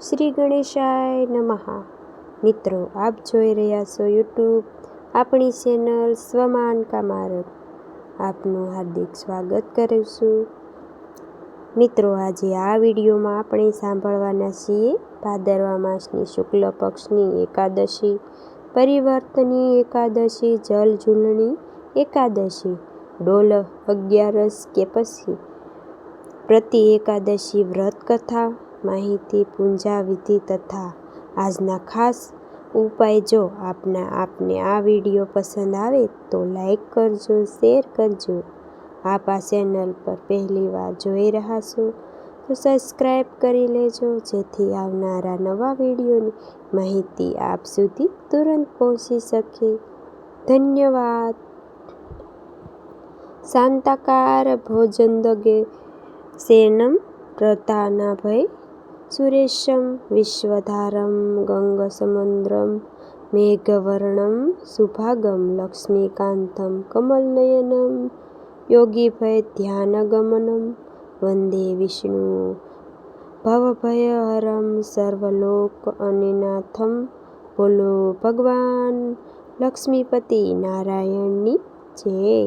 શ્રી ગણેશાય નમઃ. મિત્રો, આપ જોઈ રહ્યા છો યુટ્યુબ, આપણી ચેનલ સ્વમાન કા માર્ગ આપનું હાર્દિક સ્વાગત કરું છું. મિત્રો, આજે આ વિડીયોમાં આપણે સાંભળવાના છીએ ભાદરવા માસની શુક્લ પક્ષની એકાદશી, પરિવર્તની એકાદશી, જલ ઝૂલણી એકાદશી, ડોલ અગિયારસ કે પછી, પ્રતિ એકાદશી વ્રત કથા માહિતી પૂંજા વિધિ તથા આજના ખાસ ઉપાય જો આપના આપને આ વીડિયો પસંદ આવે તો લાઈક કરજો, શેર કરજો. આપ આ ચેનલ પર પહેલી વાર જોઈ રહ્યા છો તો સબસ્ક્રાઈબ કરી લેજો, જેથી આવનારા નવા વિડીયોની માહિતી આપ સુધી તુરંત પહોંચી શકે. ધન્યવાદ. શાંતાકાર ભોજન દગે શેનમ પ્રતાના પ્રતાનાભય સુરેશમ વિશ્વધારમ ગંગસમુદ્રમ મેઘવર્ણમ સુભાગમ લક્ષ્મીકાંતમ કમલનયનમ યોગીભય ધ્યાનગમનમ વંદે વિષ્ણુ ભવભયહરમ સર્વલોક અનિનાથમ બોલો ભગવાન લક્ષ્મીપતિ નારાયણની જય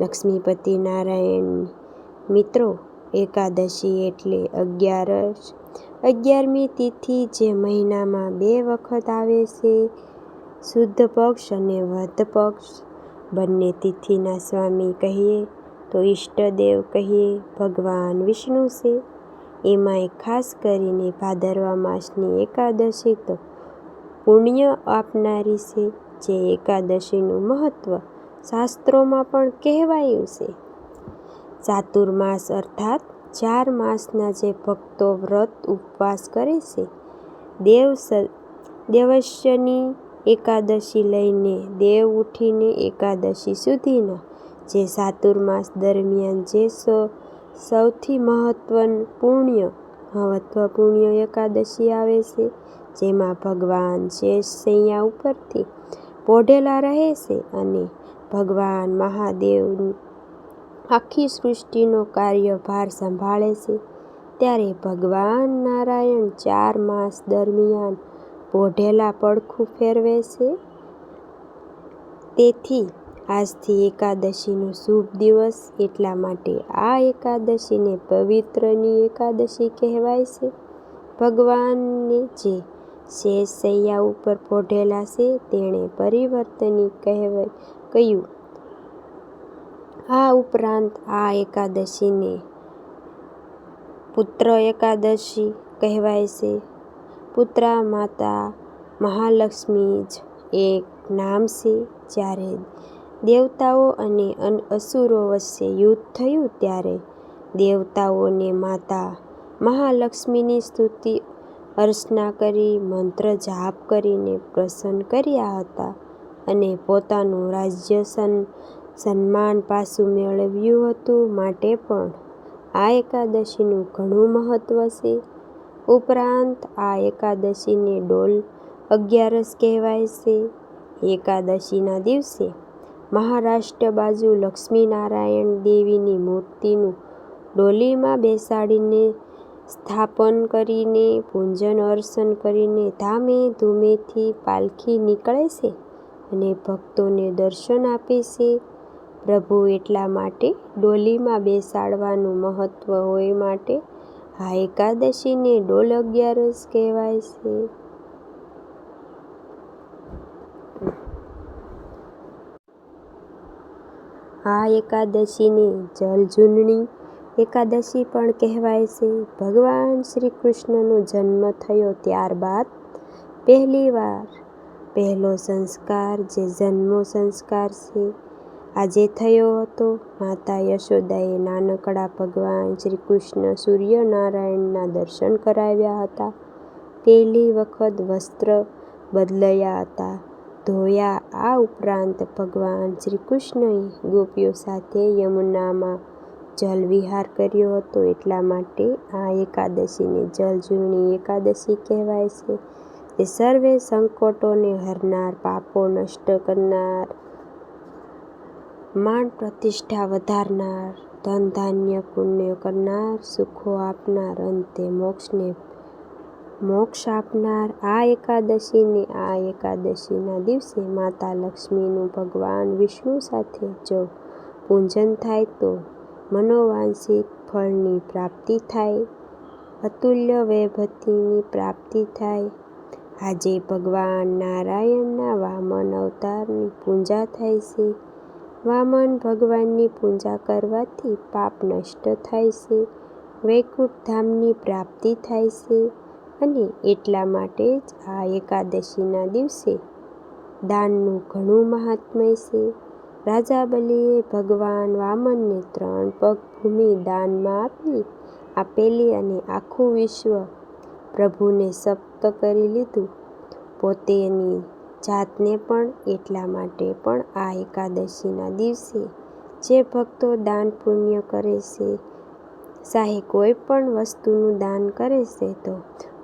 લક્ષ્મીપતિ નારાયણ મિત્રો એકાદશી એટલે અગિયારસ. અગિયારમી તિથિ જે મહિનામાં બે વખત આવે છે, શુદ્ધ પક્ષ અને વધ પક્ષ. બંને તિથિના સ્વામી કહીએ તો ઈષ્ટદેવ કહીએ, ભગવાન વિષ્ણુ છે. એમાંય ખાસ કરીને ભાદરવા માસની એકાદશી તો પુણ્ય આપનારી છે, જે એકાદશીનું મહત્ત્વ શાસ્ત્રોમાં પણ કહેવાયું છે. ચાતુર્માસ અર્થાત ચાર માસના જે ભક્તો વ્રત ઉપવાસ કરે છે, દેવ દેવસ્યની એકાદશી લઈને દેવ ઉઠીને એકાદશી સુધીના જે ચાતુર્માસ દરમિયાન જે સૌથી મહત્વનું પુણ્ય, મહત્વપૂર્ણ એકાદશી આવે છે, જેમાં ભગવાન શેષ સૈયા ઉપરથી પોઢેલા રહે છે અને ભગવાન મહાદેવની આખી સૃષ્ટિનો કાર્યભાર સંભાળે છે. ત્યારે ભગવાન નારાયણ ચાર માસ દરમિયાન પોઢેલા પડખું ફેરવે છે. તેથી આજથી એકાદશીનો શુભ દિવસ એટલા માટે આ એકાદશીને પવિત્રની એકાદશી કહેવાય છે. ભગવાનને જે શેષ સૈયા ઉપર પોઢેલા છે, તેણે પરિવર્તની કહેવાય કહ્યું આ ઉપરાંત આ એકાદશીને પુત્ર એકાદશી કહેવાય છે. પુત્રા માતા મહાલક્ષ્મી જ એક નામ છે, જ્યારે દેવતાઓ અને અસુરો વચ્ચે યુદ્ધ થયું ત્યારે દેવતાઓને માતા મહાલક્ષ્મીની સ્તુતિ, અર્ચના કરી, મંત્ર જાપ કરીને પ્રસન્ન કર્યા હતા અને પોતાનું રાજ્ય સન્માન પાછું મેળવ્યું હતું માટે પણ આ એકાદશીનું ઘણું મહત્વ છે. ઉપરાંત આ એકાદશીને ડોલ અગિયારસ કહેવાય છે. એકાદશીના દિવસે મહારાષ્ટ્ર બાજુ લક્ષ્મીનારાયણ દેવીની મૂર્તિનું ડોલીમાં બેસાડીને સ્થાપન કરીને, પૂજન અર્ચન કરીને ધામે ધૂમેથી પાલખી નીકળે છે અને ભક્તોને દર્શન આપે છે. પ્રભુ એટલા માટે ડોલીમાં બેસાડવાનું મહત્વ હોય માટે આ એકાદશીને ડોલ અગિયારસ કહેવાય છે. આ એકાદશીને જલઝૂંડણી એકાદશી પણ કહેવાય છે. ભગવાન શ્રી કૃષ્ણનો જન્મ થયો ત્યારબાદ પહેલીવાર. પહેલો સંસ્કાર જે જન્મો સંસ્કાર છે. આજે થયો હતો. માતા યશોદાએ નાનકડા ભગવાન શ્રી કૃષ્ણ સૂર્યનારાયણના દર્શન કરાવ્યા હતા. પહેલી વખત વસ્ત્ર બદલાયા હતા. ધોયા આ ઉપરાંત ભગવાન શ્રી કૃષ્ણએ ગોપીઓ સાથે યમુનામાં જલ વિહાર કર્યો હતો. એટલા માટે આ એકાદશીને જલઝૂલણી એકાદશી કહેવાય છે. તે સર્વે સંકટોને હરનાર, પાપો નષ્ટ કરનાર માન પ્રતિષ્ઠા વધારનાર, ધન ધાન્ય પુણ્ય કરનાર, સુખો આપનાર, અંતે મોક્ષને મોક્ષ આપનાર. આ એકાદશીને આ એકાદશીના દિવસે માતા લક્ષ્મીનું ભગવાન વિષ્ણુ સાથે જો પૂજન થાય તો મનોવાંછિત ફળની પ્રાપ્તિ થાય, અતુલ્ય વૈભવની પ્રાપ્તિ થાય. આજે ભગવાન નારાયણના વામન અવતારની પૂજા થાય છે. વામન ભગવાનની પૂજા કરવાથી પાપ નષ્ટ થાય છે, વૈકુંઠ ધામની પ્રાપ્તિ થાય છે અને એટલા માટે જ આ એકાદશીના દિવસે દાનનું ઘણું મહાત્મ્ય છે. રાજા બલીએ ભગવાન વામનને ત્રણ પગ ભૂમિ દાનમાં આપી આપેલી અને આખું વિશ્વ પ્રભુને સપ્ત કરી લીધું. પોતેની જાતને પણ એટલા માટે પણ આ એકાદશીના દિવસે જે ભક્તો દાન પુણ્ય કરે છે સાહે કોઈ પણ વસ્તુનું દાન કરે છે તો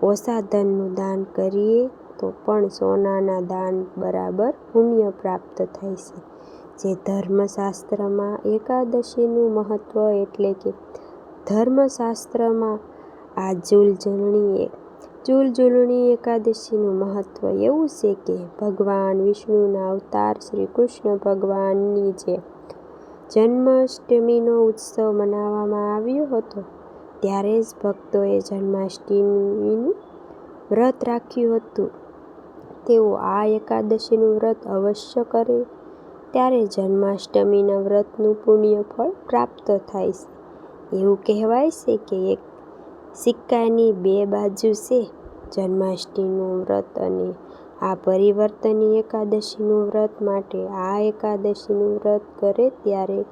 ઓછા ધનનું દાન કરીએ તો પણ સોનાના દાન બરાબર પુણ્ય પ્રાપ્ત થાય છે. જે ધર્મશાસ્ત્રમાં એકાદશીનું મહત્વ એટલે કે ધર્મશાસ્ત્રમાં આ જુલજલણી જુલજુલણી એકાદશીનું મહત્વ એવું છે કે ભગવાન વિષ્ણુના અવતાર શ્રી કૃષ્ણ ભગવાનની જે જન્માષ્ટમીનો ઉત્સવ મનાવવામાં આવ્યો હતો, ત્યારે જ ભક્તોએ જન્માષ્ટમીનું વ્રત રાખ્યું હતું. તેઓ આ એકાદશીનું વ્રત અવશ્ય કરે, ત્યારે જન્માષ્ટમીના વ્રતનું પુણ્ય ફળ પ્રાપ્ત થાય છે. એવું કહેવાય છે કે એક સિક્કાની બે બાજુ છે. જન્માષ્ટમીનું વ્રત અને આ પરિવર્તની એકાદશીનું વ્રત માટે આ એકાદશીનું વ્રત કરે ત્યારે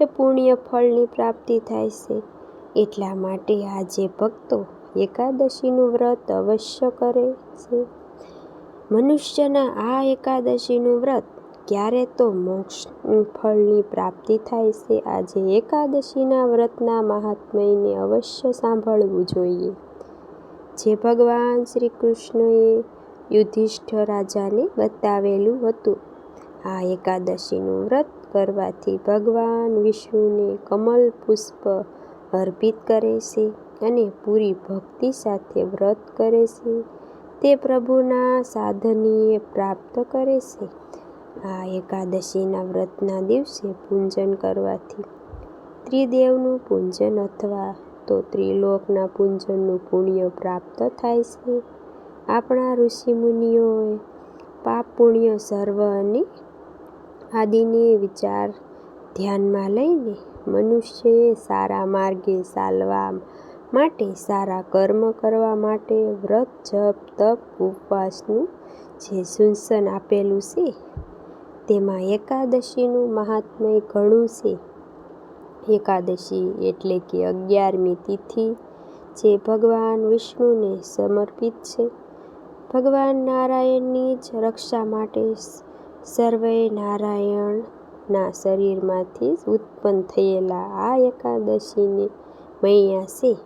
જ પુણ્ય ફળની પ્રાપ્તિ થાય છે. એટલા માટે આજે ભક્તો એકાદશીનું વ્રત અવશ્ય કરે છે. મનુષ્યના આ એકાદશીનું વ્રત ક્યારે તો મોક્ષ ફળની પ્રાપ્તિ થાય છે. આજે એકાદશીના વ્રતના મહાત્મ્યને અવશ્ય સાંભળવું જોઈએ. જે ભગવાન શ્રી કૃષ્ણએ યુધિષ્ઠ રાજાને બતાવેલું હતું. આ એકાદશીનું વ્રત કરવાથી ભગવાન વિષ્ણુને કમલ પુષ્પ અર્પિત કરે છે અને પૂરી ભક્તિ સાથે વ્રત કરે છે. તે પ્રભુના સાધનીએ પ્રાપ્ત કરે છે. આ એકાદશીના વ્રતના દિવસે પૂજન કરવાથી ત્રિદેવનું પૂજન અથવા તો ત્રિલોકના પૂજનનું પુણ્ય પ્રાપ્ત થાય છે. આપણા ઋષિમુનિઓએ પાપ પુણ્ય સર્વ અને આદિને વિચાર ધ્યાનમાં લઈને મનુષ્યએ સારા માર્ગે ચાલવા માટે, સારા કર્મ કરવા માટે વ્રત, જપ, તપ, ઉપવાસનું જે સૂચન આપેલું છે તેમાં એકાદશીનું મહાત્મ્ય ઘણું છે. એકાદશી એટલે કે અગિયારમી તિથિ જે ભગવાન વિષ્ણુને સમર્પિત છે. ભગવાન નારાયણની જ રક્ષા માટે સર્વે નારાયણના શરીરમાંથી ઉત્પન્ન થયેલા આ એકાદશીને મૈયા છે.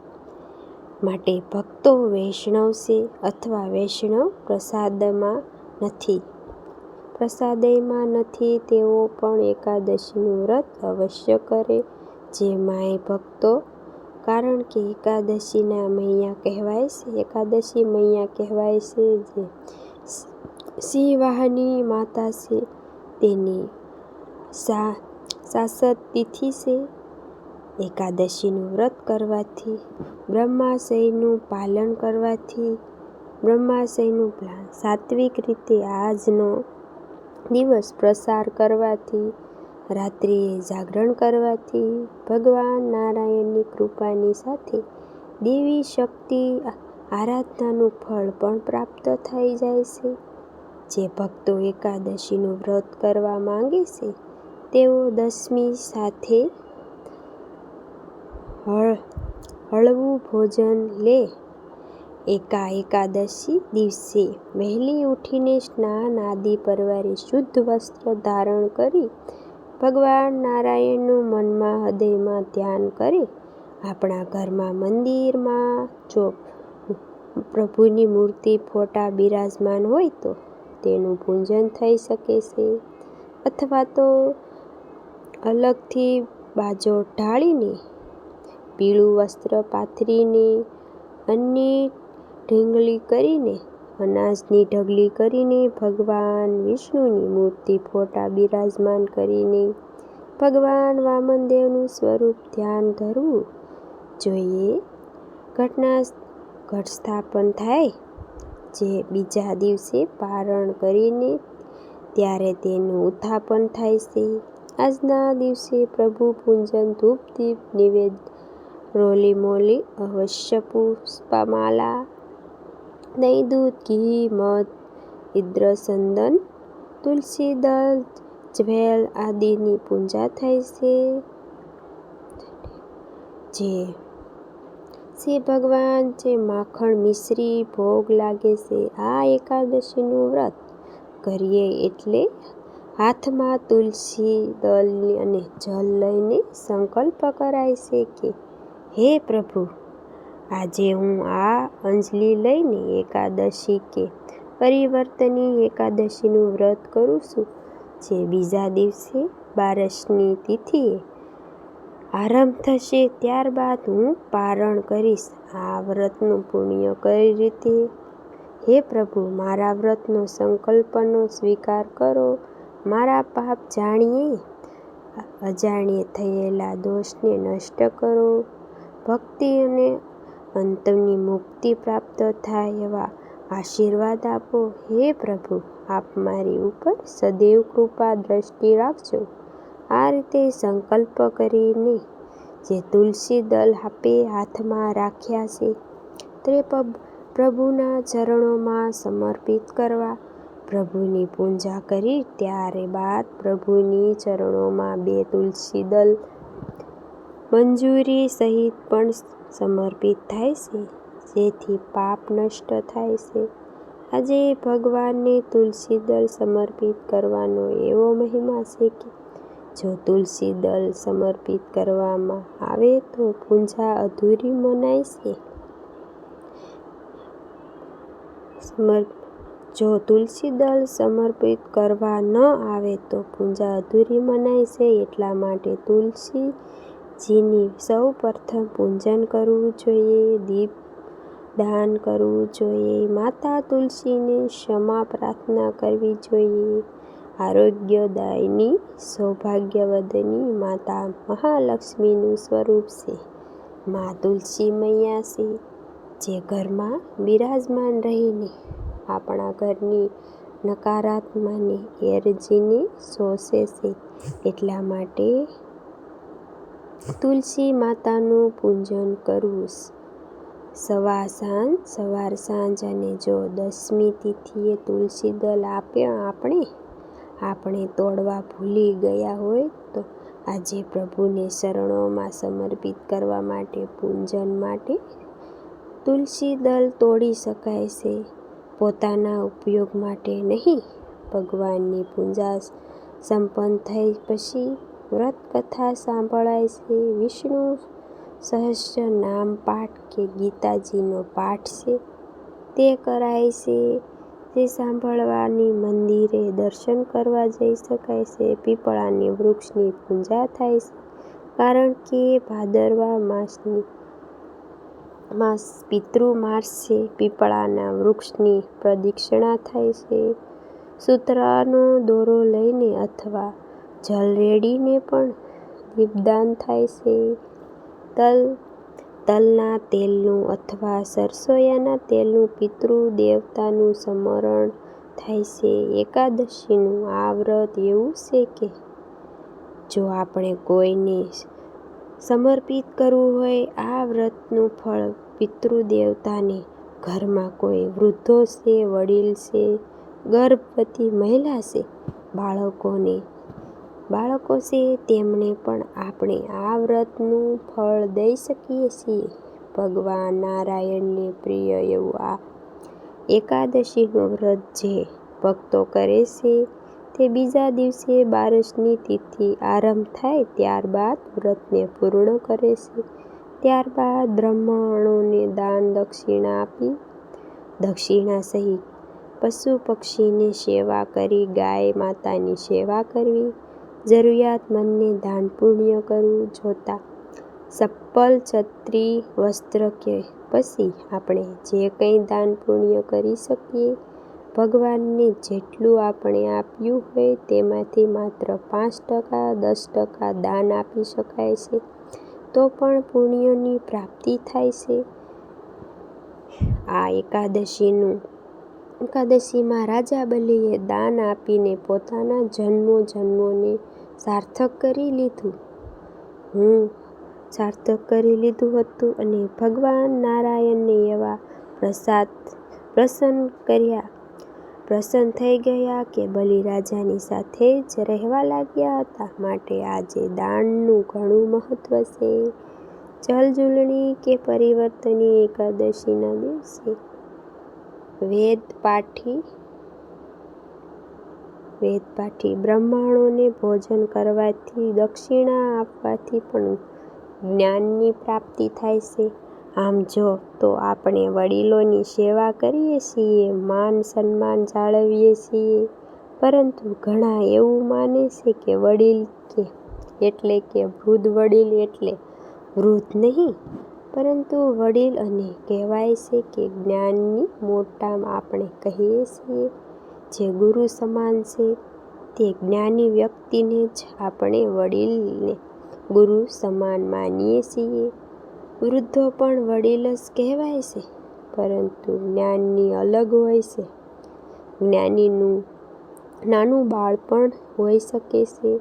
માટે ભક્તો વૈષ્ણવ છે અથવા વૈષ્ણવ પ્રસાદમાં નથી. પ્રસાદયમાં નથી, તેઓ પણ એકાદશીનું વ્રત અવશ્ય કરે જે માય ભક્તો. કારણ કે એકાદશીના મૈયા કહેવાય છે, એકાદશી મૈયા કહેવાય છે જે સિંહવાહની માતા છે, તેની સા શાસત તિથિ છે. એકાદશીનું વ્રત કરવાથી, બ્રહ્માશયનું પાલન કરવાથી, બ્રહ્માશયનું સાત્વિક રીતે આજનો દિવસ પ્રસાર કરવાથી, રાત્રિએ જાગરણ કરવાથી, ભગવાન નારાયણની કૃપાની સાથે દેવી શક્તિ આરાધનાનું ફળ પણ પ્રાપ્ત થઈ જાય છે. જે ભક્તો એકાદશીનું વ્રત કરવા માંગે છે, તેઓ દસમી સાથે હળ, હળવું ભોજન લે. એકા એકાદશી દિવસે વહેલી ઉઠીને સ્નાન આદિ પરવારી શુદ્ધ વસ્ત્ર ધારણ કરી ભગવાન નારાયણનું મનમાં હૃદયમાં ધ્યાન કરે. આપણા ઘરમાં મંદિરમાં જો પ્રભુની મૂર્તિ ફોટા બિરાજમાન હોય તો તેનું પૂજન થઈ શકે છે. અથવા તો અલગથી બાજો ઢાળીને પીળું વસ્ત્ર પાથરીને અન્ય ઢીંગલી કરીને, અનાજની ઢગલી કરીને, ભગવાન વિષ્ણુની મૂર્તિ ફોટા બિરાજમાન કરીને, ભગવાન વામનદેવનું સ્વરૂપ ધ્યાન ધરવું જોઈએ. ઘટના ઘટ સ્થાપન થાય, જે બીજા દિવસે પારણ કરીને, ત્યારે તેનું ઉત્થાપન થાય છે. આજના દિવસે પ્રભુ પૂજન ધૂપ દીપ નિવેદ રોલી મોલી અવશ્ય પુષ્પમાલા દહીં દૂધ ઘી મધ ઇદ્ર ચંદન તુલસી દલ જ્વેલ આદિની પૂજા થાય છે જે શ્રી ભગવાન જે માખણ મિશ્રી ભોગ લાગે છે આ એકાદશીનું વ્રત કરીએ એટલે હાથમાં તુલસી દલ અને જલ લઈને સંકલ્પ કરાય છે કે હે પ્રભુ આજે હું આ અંજલિ લઈને એકાદશી કે પરિવર્તની એકાદશીનું વ્રત કરું છું, જે બીજા દિવસે બારસની તિથિએ આરંભ થશે. ત્યારબાદ હું પારણ કરીશ. આ વ્રતનું પુણ્ય કઈ રીતે? હે પ્રભુ, મારા વ્રતનો સંકલ્પનો સ્વીકાર કરો. મારા પાપ જાણીએ. અજાણીએ થયેલા દોષને નષ્ટ કરો. ભક્તિ અને અંતની મુક્તિ પ્રાપ્ત થાય એવા આશીર્વાદ આપો. હે પ્રભુ, આપ મારી ઉપર સદૈવ કૃપા દ્રષ્ટિ રાખજો. આ રીતે સંકલ્પ કરીને જે તુલસી દલ આપે હાથમાં રાખ્યા છે, તે પ્રભુના ચરણોમાં સમર્પિત કરવા, પ્રભુની પૂજા કરી ત્યારે બાદ પ્રભુની ચરણોમાં બે તુલસી દલ મંજૂરી સહિત પણ સમર્પિત થાય છે, જેથી પાપ નષ્ટ થાય છે. આજે ભગવાનને તુલસી દળ સમર્પિત કરવાનો એવો મહિમા છે કે, જો તુલસી દળ સમર્પિત કરવામાં આવે તો પૂજા અધૂરી મનાય છે. જો તુલસી દળ સમર્પિત કરવા ન આવે તો પૂજા અધૂરી મનાય છે, એટલા માટે તુલસીજીની સૌ પ્રથમ પૂજન કરવું જોઈએ, દીપ દાન કરવું જોઈએ, માતા તુલસીને ક્ષમા પ્રાર્થના કરવી જોઈએ. આરોગ્યદાયની સૌભાગ્યવદની માતા મહાલક્ષ્મીનું સ્વરૂપ છે. મા તુલસી મૈયા છે, જે ઘરમાં બિરાજમાન રહીને આપણા ઘરની નકારાત્માને એરજીને શોષે છે. એટલા માટે તુલસી માતાનું પૂજન કરવું સવાર સાંજ સવાર સાંજ અને જો દસમી તિથિએ તુલસી દલ આપ્યા આપણે આપણે તોડવા ભૂલી ગયા હોય તો આજે પ્રભુને શરણોમાં સમર્પિત કરવા માટે, પૂજન માટે તુલસી દલ તોડી શકાય છે. પોતાના ઉપયોગ માટે નહીં, ભગવાનની પૂજા સંપન્ન થઈ પછી વ્રત કથા સાંભળાય છે. વિષ્ણુ સહસ્ર નામ પાઠ કે ગીતાજીનો પાઠ છે. તે કરાય છે. તે સાંભળવાની મંદિરે દર્શન કરવા જઈ શકાય છે. પીપળાની વૃક્ષની પૂજા થાય છે. કારણ કે ભાદરવા માસની માસ પિતૃ માસ છે. પીપળાના વૃક્ષની પ્રદક્ષિણા થાય છે. સૂત્રનો દોરો લઈને અથવા જલ રેડીને પણ દીપદાન થાય છે. તલ, તલના તેલનું અથવા સરસોયાના તેલનું પિતૃ દેવતાનું સ્મરણ થાય છે. એકાદશીનું આ વ્રત એવું છે કે જો આપણે કોઈને સમર્પિત કરવું હોય, આ વ્રતનું ફળ પિતૃ દેવતાને ઘરમાં કોઈ વૃદ્ધો છે, વડીલ છે, ગર્ભવતી મહિલા છે, બાળકોને બાળકો છે, તેમને પણ આપણે આ વ્રતનું ફળ દઈ શકીએ છીએ. ભગવાન નારાયણને પ્રિય એવું આ એકાદશીનું વ્રત જે ભક્તો કરે છે, તે બીજા દિવસે બારસની તિથિ આરંભ થાય ત્યારબાદ વ્રતને પૂર્ણ કરે છે. ત્યારબાદ બ્રાહ્મણોને દાન દક્ષિણા આપી, દક્ષિણા સહિત પશુ પક્ષીની સેવા કરી, ગાય માતાની સેવા કરવી જરૂરિયાતમંદને દાન પુણ્ય કરવું જોતા ચપ્પલ છત્રી વસ્ત્ર કે પછી આપણે જે કંઈ દાન પુણ્ય કરી શકીએ, ભગવાનને જેટલું આપણે આપ્યું હોય તેમાંથી માત્ર પાંચ ટકા, દસ ટકા દાન આપી શકાય છે. તો પણ પુણ્યની પ્રાપ્તિ થાય છે. આ એકાદશીનું એકાદશીમાં રાજા બલિએ દાન આપીને પોતાના જન્મો જન્મોને સાર્થક કરી લીધું. હું સાર્થક કરી લીધું હતું અને ભગવાન નારાયણને એવા પ્રસાદ પ્રસન્ન કર્યા. પ્રસન્ન થઈ ગયા કે બલિરાજાની સાથે જ રહેવા લાગ્યા હતા. માટે આજે દાનનું ઘણું મહત્વ છે. જલઝૂલણી કે પરિવર્તની એકાદશીના દિવસે વેદ પાઠી વેદ ભોજન કરવાથી દક્ષિણા આપવાથી પણ જ્ઞાનની પ્રાપ્તિ થાય છે. આમ જો તો આપણે વડીલોની સેવા કરીએ છીએ, માન સન્માન જાળવીએ છીએ, પરંતુ ઘણા એવું માને છે કે વડીલ કે એટલે કે વૃદ્ધ વડીલ એટલે વૃદ્ધ નહીં પરંતુ વડીલ અને કહેવાય છે કે જ્ઞાનની મોટા આપણે કહીએ છીએ, જે ગુરુ સમાન છે, તે જ્ઞાની વ્યક્તિને જ આપણે વડીલને ગુરુ સમાન માનીએ છીએ. વૃદ્ધો પણ વડીલ જ કહેવાય છે, પરંતુ જ્ઞાનની અલગ હોય છે. જ્ઞાનીનું નાનું બાળ પણ હોઈ શકે છે,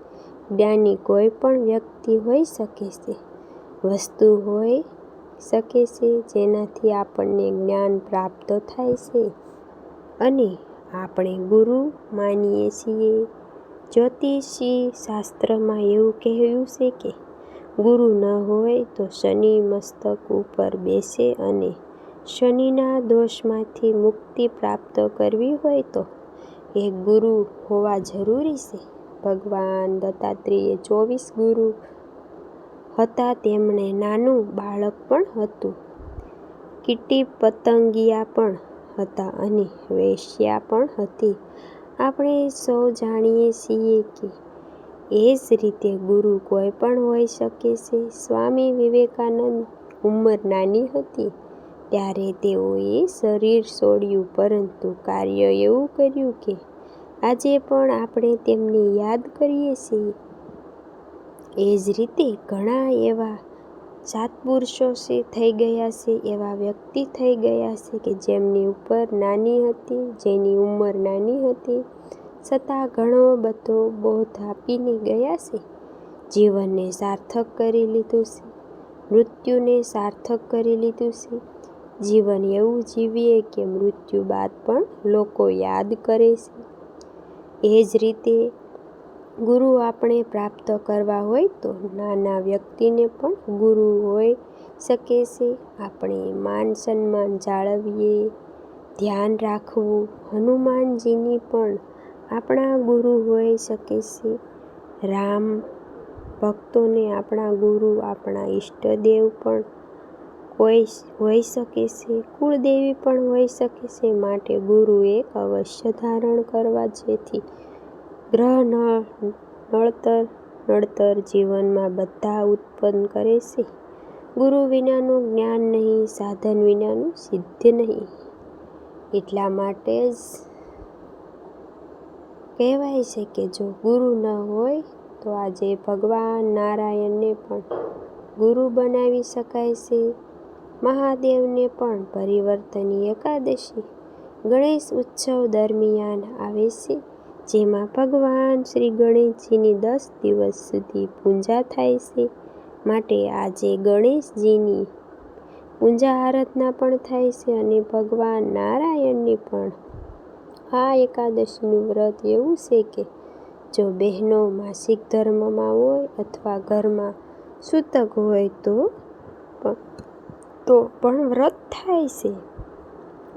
જ્ઞાની કોઈ પણ વ્યક્તિ હોઈ શકે છે. વસ્તુ હોઈ શકે છે, જેનાથી આપણને જ્ઞાન પ્રાપ્ત થાય છે. અને આપણે ગુરુ માનીએ છીએ. જ્યોતિષી શાસ્ત્રમાં એવું કહેવું છે કે, ગુરુ ન હોય તો શનિ મસ્તક ઉપર બેસે અને શનિના દોષમાંથી મુક્તિ પ્રાપ્ત કરવી હોય તો એક ગુરુ હોવા જરૂરી છે. ભગવાન દત્તાત્રેય ચોવીસ ગુરુ હતા તેમણે નાનું બાળક પણ હતું. કીટી પતંગિયા પણ હતા અને વેશ્યા પણ હતી. આપણે સૌ જાણીએ છીએ કે એ જ રીતે ગુરુ કોઈ પણ હોઈ શકે છે. સ્વામી વિવેકાનંદ ઉંમર નાની હતી ત્યારે તેઓએ શરીર છોડ્યું પરંતુ કાર્ય એવું કર્યું કે આજે પણ આપણે તેમને યાદ કરીએ છીએ. એ જ રીતે ઘણા એવા સત્પુરુષો છે થઈ ગયા છે, એવા વ્યક્તિ થઈ ગયા છે કે જેમની ઉપર નાની હતી, જેની ઉંમર નાની હતી, છતાં ઘણો બધો બોધ આપીને ગયા છે. જીવનને સાર્થક કરી લીધું છે, મૃત્યુને સાર્થક કરી લીધું છે. જીવન એવું જીવીએ કે મૃત્યુ બાદ પણ લોકો યાદ કરે છે. એ જ રીતે ગુરુ આપણે પ્રાપ્ત કરવા હોય તો નાના વ્યક્તિને પણ ગુરુ હોઈ શકે છે. આપણે માન સન્માન જાળવીએ, ધ્યાન રાખવું, હનુમાનજીની પણ આપણા ગુરુ હોઈ શકે છે. રામ ભક્તોને આપણા ગુરુ, આપણા ઈષ્ટદેવ પણ કોઈ હોઈ શકે છે. કુળદેવી પણ હોઈ શકે છે. માટે ગુરુ એક અવશ્ય ધારણ કરવા જેથી ગ્રહ નળતર નડતર જીવનમાં બધા ઉત્પન્ન કરે છે. ગુરુ વિનાનું જ્ઞાન નહીં, સાધન વિનાનું સિદ્ધ નહીં. એટલા માટે જ કહેવાય છે કે જો ગુરુ ન હોય, તો આજે ભગવાન નારાયણને પણ ગુરુ બનાવી શકાય છે. મહાદેવને પણ પરિવર્તની એકાદશી ગણેશ ઉત્સવ દરમિયાન આવે છે. જેમાં ભગવાન શ્રી ગણેશજીની દસ દિવસ સુધી પૂજા થાય છે. માટે આજે ગણેશજીની પૂજા આરાધના પણ થાય છે અને ભગવાન નારાયણની પણ. આ એકાદશીનું વ્રત એવું છે કે જો બહેનો માસિક ધર્મમાં હોય અથવા ઘરમાં સૂતક હોય તો તો પણ વ્રત થાય છે.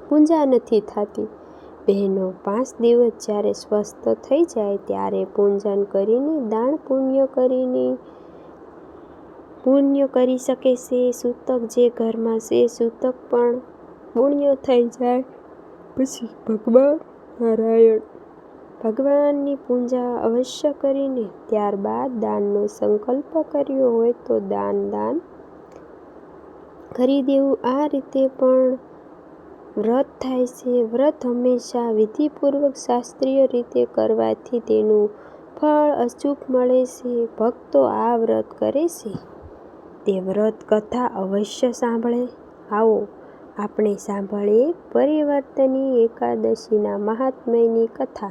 પૂજા નથી થતી. બહેનો પાંચ દિવસ જ્યારે સ્વસ્થ થઈ જાય ત્યારે પૂજન કરીને દાન પુણ્ય કરીને પુણ્ય કરી શકે છે. સૂતક જે ઘરમાં છે, સૂતક પણ પુણ્ય થઈ જાય. પછી ભગવાન નારાયણ ભગવાનની પૂજા અવશ્ય કરીને ત્યારબાદ દાનનો સંકલ્પ કર્યો હોય તો દાન દાન કરી દેવું. આ રીતે પણ વ્રત થાય છે. વ્રત હંમેશા વિધિપૂર્વક શાસ્ત્રીય રીતે કરવાથી તેનું ફળ અચૂક મળે છે. ભક્તો આ વ્રત કરે છે. તે વ્રત કથા અવશ્ય સાંભળે. આવો, આપણે સાંભળીએ પરિવર્તની એકાદશીના મહાત્મ્યની કથા.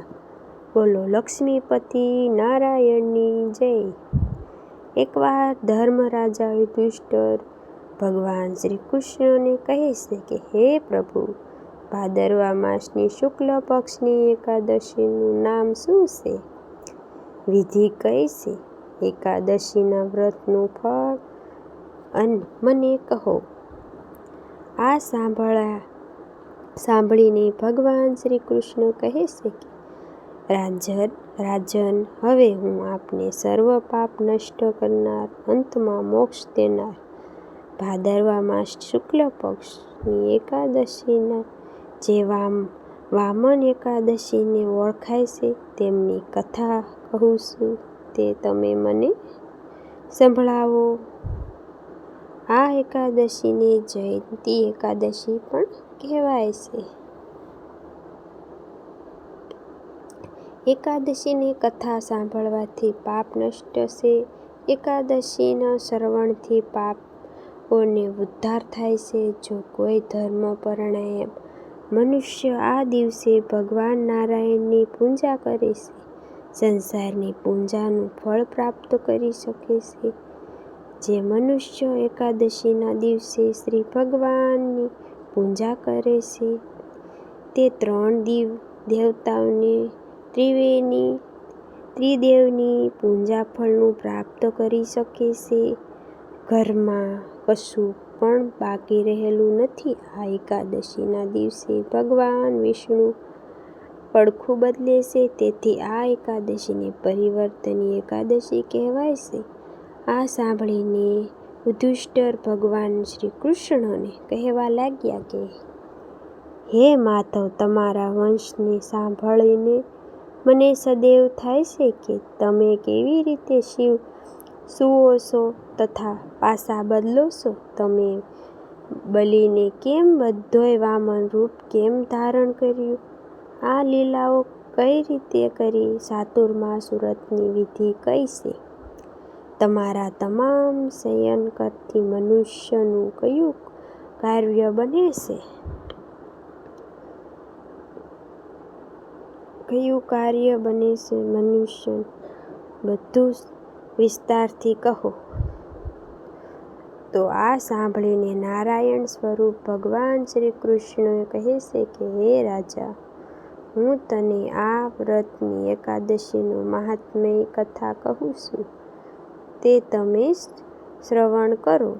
બોલો, લક્ષ્મીપતિ નારાયણની જય. એકવાર ધર્મરાજા યુધિષ્ઠિર ભગવાન શ્રી કૃષ્ણને કહે છે કે, હે પ્રભુ, ભાદરવા માસની શુક્લ પક્ષની એકાદશીનું નામ શું છે? વિધિ કઈ છે, એકાદશીના વ્રતનું ફળ અને મને કહો. આ સાંભળા, સાંભળીને ભગવાન શ્રી કૃષ્ણ કહે છે કે, રાજન રાજન, હવે હું આપને સર્વ પાપ નષ્ટ કરનાર, અંતમાં મોક્ષ દેનાર ભાદરવા માસ શુક્લ પક્ષની એકાદશીના જે વામ વામન એકાદશીને ઓળખાય છે, તેમની કથા કહું છું, તે તમે મને સંભળાવો. આ એકાદશીને જયંતી એકાદશી પણ કહેવાય છે. એકાદશીની કથા સાંભળવાથી પાપ નષ્ટ છે. એકાદશીના શ્રવણથી પાપોને ઉદ્ધાર થાય છે જો કોઈ ધર્મપરાયણ મનુષ્ય આ દિવસે ભગવાન નારાયણની પૂજા કરે છે, સંસારની પૂજાનું ફળ પ્રાપ્ત કરી શકે છે. જે મનુષ્ય એકાદશીના દિવસે શ્રી ભગવાનની પૂજા કરે છે, તે ત્રણ દિવ દેવતાઓને ત્રિવેની ત્રિદેવની પૂજા ફળનું પ્રાપ્ત કરી શકે છે. ઘરમાં કશું પણ બાકી રહેલું નથી. આ એકાદશીના દિવસે ભગવાન વિષ્ણુ પડખું બદલે છે તેથી આ એકાદશીને પરિવર્તની એકાદશી કહેવાય છે. આ સાંભળીને યુધિષ્ઠર ભગવાન શ્રી કૃષ્ણને કહેવા લાગ્યા કે, હે માધવ, તમારા વંશને સાંભળીને મને સદૈવ થાય છે કે તમે કેવી રીતે શિવ સુવો છો તથા પાસા બદલો છો તમે બલીને કેમ બધોય વામન રૂપ કેમ ધારણ કર્યું? આ લીલાઓ કઈ રીતે કરી સાતુરમાં સુરતની વિધિ કઈ છે તમારા તમામ શયન કરતી મનુષ્યનું કયું કાર્ય બને છે? કયું કાર્ય બને છે મનુષ્ય બધું વિસ્તારથી કહો. તો આ સાંભળીને નારાયણ સ્વરૂપ ભગવાન શ્રી કૃષ્ણએ કહે છે કે, હે રાજા, હું તને આ વ્રતની એકાદશીનું મહાત્મ્ય કથા કહું છું. તે તમે શ્રવણ કરો.